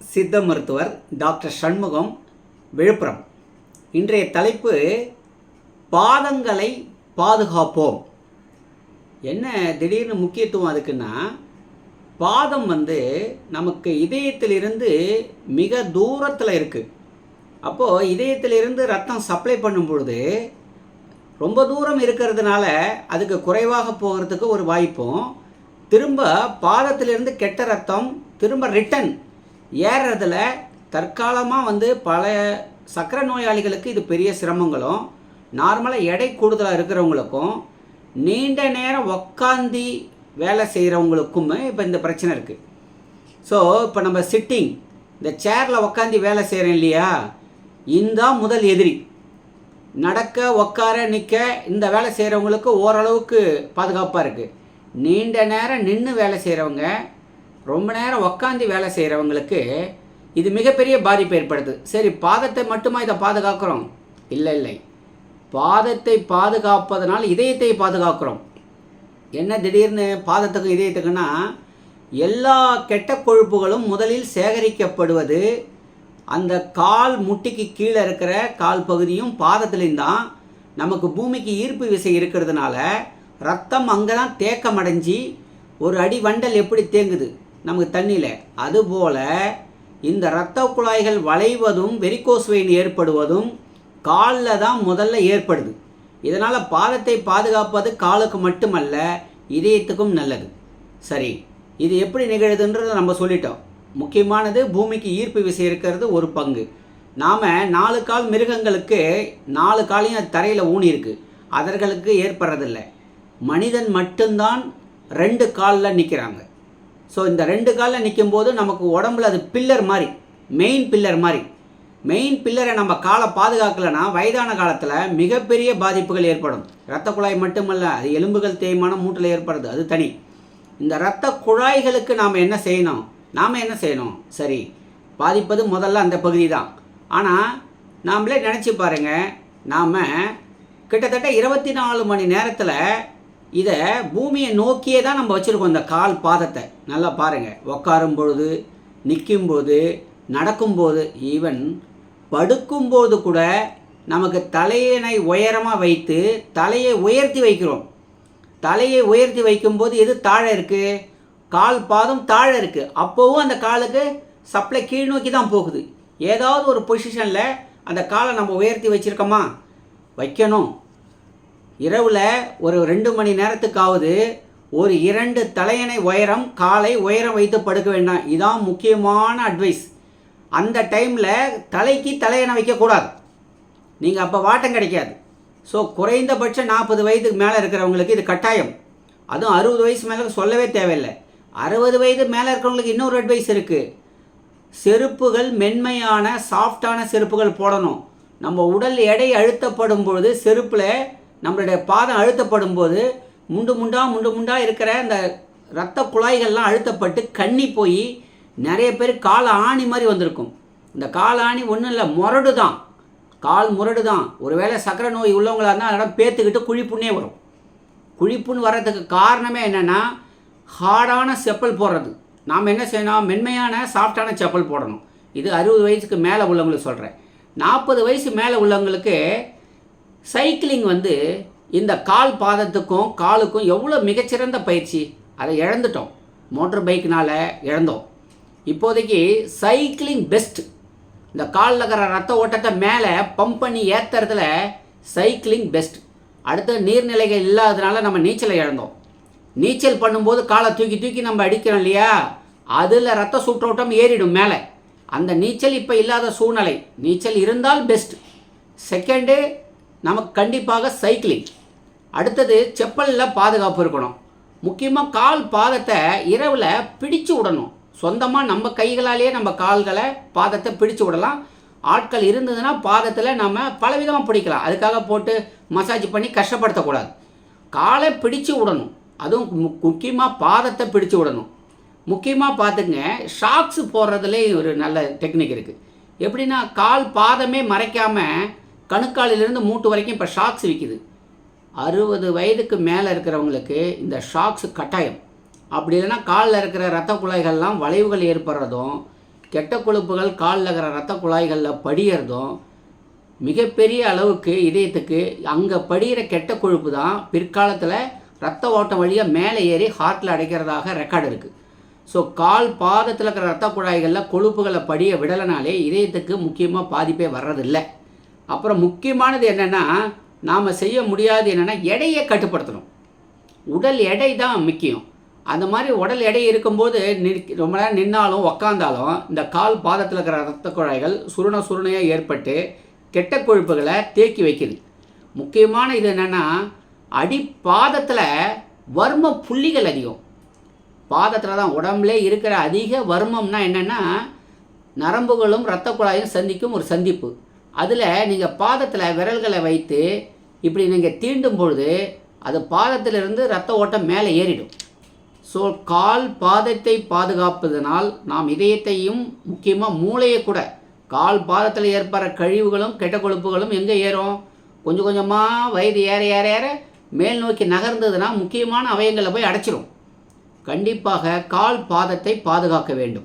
சித்த மருத்துவர் டாக்டர் சண்முகம் விழுப்புரம். இன்றைய தலைப்பு பாதங்களை பாதுகாப்போம். என்ன திடீர்னு முக்கியத்துவம் அதுக்குன்னா பாதம் வந்து நமக்கு இதயத்திலிருந்து மிக தூரத்தில் இருக்குது அப்போது இதயத்திலிருந்து ரத்தம் சப்ளை பண்ணும் பொழுது ரொம்ப தூரம் இருக்கிறதுனால அதுக்கு குறைவாக போகிறதுக்கு ஒரு வாய்ப்பும். திரும்ப பாதத்திலிருந்து கெட்ட ரத்தம் திரும்ப ரிட்டன் ஏறுறதுல தற்காலமாக வந்து பல சக்கரை நோயாளிகளுக்கு இது பெரிய சிரமங்களும் நார்மலாக எடை கூடுதலாக இருக்கிறவங்களுக்கும் நீண்ட நேரம் உக்காந்தி வேலை செய்கிறவங்களுக்குமே இப்போ இந்த பிரச்சனை இருக்குது ஸோ இப்போ நம்ம சிட்டிங் இந்த சேரில் உக்காந்தி வேலை செய்கிறோம் இல்லையா? இந்த முதல் எதிரி. நடக்க உக்கார நிற்க இந்த வேலை செய்கிறவங்களுக்கு ஓரளவுக்கு பாதுகாப்பாக இருக்குது நீண்ட நேரம் நின்று வேலை செய்கிறவங்க ரொம்ப நேரம் உக்காந்து வேலை செய்கிறவங்களுக்கு இது மிகப்பெரிய பாதிப்பு ஏற்படுது. சரி பாதத்தை மட்டுமா இதை பாதுகாக்கிறோம்? இல்லை இல்லை. பாதத்தை பாதுகாப்பதனால் இதயத்தை பாதுகாக்கிறோம். என்ன திடீர்னு பாதத்துக்கும் இதயத்துக்குன்னா எல்லா கெட்ட கொழுப்புகளும் முதலில் சேகரிக்கப்படுவது அந்த கால் முட்டிக்கு கீழே இருக்கிற கால் பகுதியும் பாதத்துலேயும் தான். நமக்கு பூமிக்கு ஈர்ப்பு விசை இருக்கிறதுனால ரத்தம் அங்கே தான் தேக்கமடைஞ்சி ஒரு அடி வண்டல் எப்படி தேங்குது? நமக்கு தண்ணியில். அதுபோல் இந்த இரத்த குழாய்கள் வளைவதும் வெரிகோஸ் வெயின் ஏற்படுவதும் காலில் தான் முதல்ல ஏற்படுது. இதனால் பாதத்தை பாதுகாப்பது காலுக்கு மட்டுமல்ல இதயத்துக்கும் நல்லது. சரி இது எப்படி நிகழுதுன்றதை நம்ம சொல்லிட்டோம். முக்கியமானது பூமிக்கு ஈர்ப்பு விசை இருக்கிறது ஒரு பங்கு. நாம் நாலு கால் மிருகங்களுக்கு நாலு காலையும் தரையில் ஊனி இருக்குது அதர்களுக்கு ஏற்படுறதில்ல. மனிதன் மட்டும்தான் ரெண்டு காலில் நிற்கிறாங்க ஸோ இந்த ரெண்டு காலில் நிற்கும் போது நமக்கு உடம்புல அது பில்லர் மாதிரி மெயின் பில்லர் மாதிரி மெயின் பில்லரை நம்ம காலை பாதுகாக்கலைன்னா வயதான காலத்தில் மிகப்பெரிய பாதிப்புகள் ஏற்படும். இரத்த குழாய் மட்டுமல்ல அது எலும்புகள் தேய்மானம் மூட்டில் ஏற்படுது அது தனி. இந்த இரத்த குழாய்களுக்கு நாம் என்ன செய்யணும்? நாம் என்ன செய்யணும்? சரி பாதிப்பது முதல்ல அந்த பகுதி தான் ஆனால் நாமளே நினச்சி பாருங்க நாம் கிட்டத்தட்ட இருபத்தி நாலு மணி நேரத்தில் இதை பூமியை நோக்கியே தான் நம்ம வச்சுருக்கோம் இந்த கால் பாதத்தை. நல்லா பாருங்கள் உட்காரும் பொழுது நிற்கும்போது நடக்கும்போது ஈவன் படுக்கும்போது கூட நமக்கு தலையினை உயரமாக வைத்து தலையை உயர்த்தி வைக்கிறோம். தலையை உயர்த்தி வைக்கும்போது எது தாழ இருக்குது கால் பாதம் தாழ இருக்குது அப்போவும் அந்த காலுக்கு சப்ளை கீழ் நோக்கி தான் போகுது. ஏதாவது ஒரு பொசிஷனில் அந்த காலை நம்ம உயர்த்தி வச்சுருக்கோமா? வைக்கணும். இரவில் ஒரு ரெண்டு மணி நேரத்துக்காவது ஒரு இரண்டு தலையணை உயரம் காலை உயரம் வைத்து படுக்க வேண்டாம். இதான் முக்கியமான அட்வைஸ் அந்த டைமில் தலைக்கு தலையணை வைக்கக்கூடாது. நீங்கள் அப்போ வாட்டம் கிடைக்காது. ஸோ குறைந்தபட்சம் நாற்பது வயதுக்கு மேலே இருக்கிறவங்களுக்கு இது கட்டாயம். அதுவும் அறுபது வயசு மேலே சொல்லவே தேவையில்லை. அறுபது வயது மேலே இருக்கிறவங்களுக்கு இன்னொரு அட்வைஸ் இருக்குது செருப்புகள் மென்மையான சாஃப்டான செருப்புகள் போடணும். நம்ம உடல் எடை அழுத்தப்படும் பொழுது செருப்பில் நம்மளுடைய பாதம் அழுத்தப்படும் போது முண்டு முண்டா முண்டு முண்டா இருக்கிற இந்த இரத்த குழாய்கள்லாம் அழுத்தப்பட்டு கண்ணி போய் நிறைய பேர் கால் ஆணி மாதிரி வந்திருக்கும். இந்த கால் ஆணி ஒன்றும் இல்லை முரடு தான் கால் முரடு தான் ஒருவேளை சக்கரை நோய் உள்ளவங்களாக இருந்தால் அதெல்லாம் பேத்துக்கிட்டு குழிப்புண்ணே வரும். குழிப்புன்னு வர்றதுக்கு காரணமே என்னென்னா ஹார்டான செப்பல் போடுறது. நாம் என்ன செய்யணும்? மென்மையான சாஃப்டான செப்பல் போடணும். இது அறுபது வயசுக்கு மேலே உள்ளவங்களுக்கு சொல்கிறேன் நாற்பது வயசு மேலே உள்ளவங்களுக்கு சைக்கிளிங் வந்து இந்த கால் பாதத்துக்கும் காலுக்கும் எவ்வளோ மிகச்சிறந்த பயிற்சி? அதை இழந்துட்டோம். மோட்டர் பைக்னால் இழந்தோம். இப்போதைக்கு சைக்கிளிங் பெஸ்ட் இந்த காலில் இருக்கிற ரத்த ஓட்டத்தை மேலே பம்ப் பண்ணி ஏற்றுறதுல சைக்கிளிங் பெஸ்ட் அடுத்து நீர்நிலைகள் இல்லாததுனால நம்ம நீச்சலை இழந்தோம். நீச்சல் பண்ணும்போது காலை தூக்கி தூக்கி நம்ம அடிக்கிறோம் இல்லையா? அதில் ரத்த சுற்றோட்டம் ஏறிடும் மேலே. அந்த நீச்சல் இப்போ இல்லாத சூழ்நிலை. நீச்சல் இருந்தால் பெஸ்ட் செகண்டு நமக்கு கண்டிப்பாக சைக்கிளிங் அடுத்தது செப்பலில் பாதுகாப்பு இருக்கணும். முக்கியமாக கால் பாதத்தை இரவில் பிடிச்சு விடணும். சொந்தமாக நம்ம கைகளாலேயே நம்ம கால்களை பாதத்தை பிடிச்சு விடலாம். ஆட்கள் இருந்ததுன்னா பாதத்தில் நம்ம பலவிதமாக பிடிக்கலாம். அதுக்காக போட்டு மசாஜ் பண்ணி கஷ்டப்படுத்தக்கூடாது. காலை பிடிச்சு விடணும். அதுவும் முக்கியமாக பாதத்தை பிடிச்சு விடணும். முக்கியமாக பார்த்துங்க ஷாக்ஸ் போடுறதுலே ஒரு நல்ல டெக்னிக் இருக்குது எப்படின்னா கால் பாதமே மறைக்காமல் கணுக்காலிலிருந்து மூட்டு வரைக்கும் இப்போ ஷாக்ஸ் விற்கிது அறுபது வயதுக்கு மேலே இருக்கிறவங்களுக்கு இந்த ஷாக்ஸ் கட்டாயம். அப்படி இல்லைன்னா காலில் இருக்கிற ரத்த குழாய்கள்லாம் வளைவுகள் ஏற்படுறதும் கெட்ட கொழுப்புகள் காலில் இருக்கிற ரத்த குழாய்களில் படியறதும் மிகப்பெரிய அளவுக்கு இதயத்துக்கு அங்கே படிகிற கெட்ட கொழுப்பு தான் பிற்காலத்தில் ரத்த ஓட்டம் வழியாக மேலே ஏறி ஹார்ட்டில் அடைக்கிறதாக ரெக்கார்டு இருக்குது ஸோ கால் பாதத்தில் இருக்கிற ரத்த குழாய்களில் கொழுப்புகளை படிய விடலைனாலே இதயத்துக்கு முக்கியமாக பாதிப்பே வர்றதில்லை. அப்புறம் முக்கியமானது என்னென்னா நாம் செய்ய முடியாது என்னென்னா எடையை கட்டுப்படுத்தணும். உடல் எடை தான் முக்கியம். அந்த மாதிரி உடல் எடை இருக்கும்போது நிற்க ரொம்ப நேரம் நின்னாலும் உக்காந்தாலும் இந்த கால் பாதத்தில் இருக்கிற ரத்த குழாய்கள் சுருண சுருணையாக ஏற்பட்டு கெட்ட கொழுப்புகளை தேக்கி வைக்குது. முக்கியமான இது என்னென்னா அடி பாதத்தில் வர்ம புள்ளிகள் அதிகம். பாதத்தில் தான் உடம்புல இருக்கிற அதிக வர்மம்னா என்னென்னா நரம்புகளும் இரத்த குழாயும் சந்திக்கும் ஒரு சந்திப்பு. அதில் நீங்கள் பாதத்தில் விரல்களை வைத்து இப்படி நீங்கள் தீண்டும் பொழுது அது பாதத்திலிருந்து ரத்த ஓட்டம் மேலே ஏறிடும். ஸோ கால் பாதத்தை பாதுகாப்பதனால் நாம் இதயத்தையும் முக்கியமாக மூளையை கூட கால் பாதத்தில் ஏற்படுற கழிவுகளும் கெட்ட கொழுப்புகளும் எங்கே ஏறும்? கொஞ்சம் கொஞ்சமாக வயது ஏற ஏற ஏற மேல் நோக்கி நகர்ந்ததுன்னா முக்கியமான அவயங்களை போய் அடைச்சிரும். கண்டிப்பாக கால் பாதத்தை பாதுகாக்க வேண்டும்.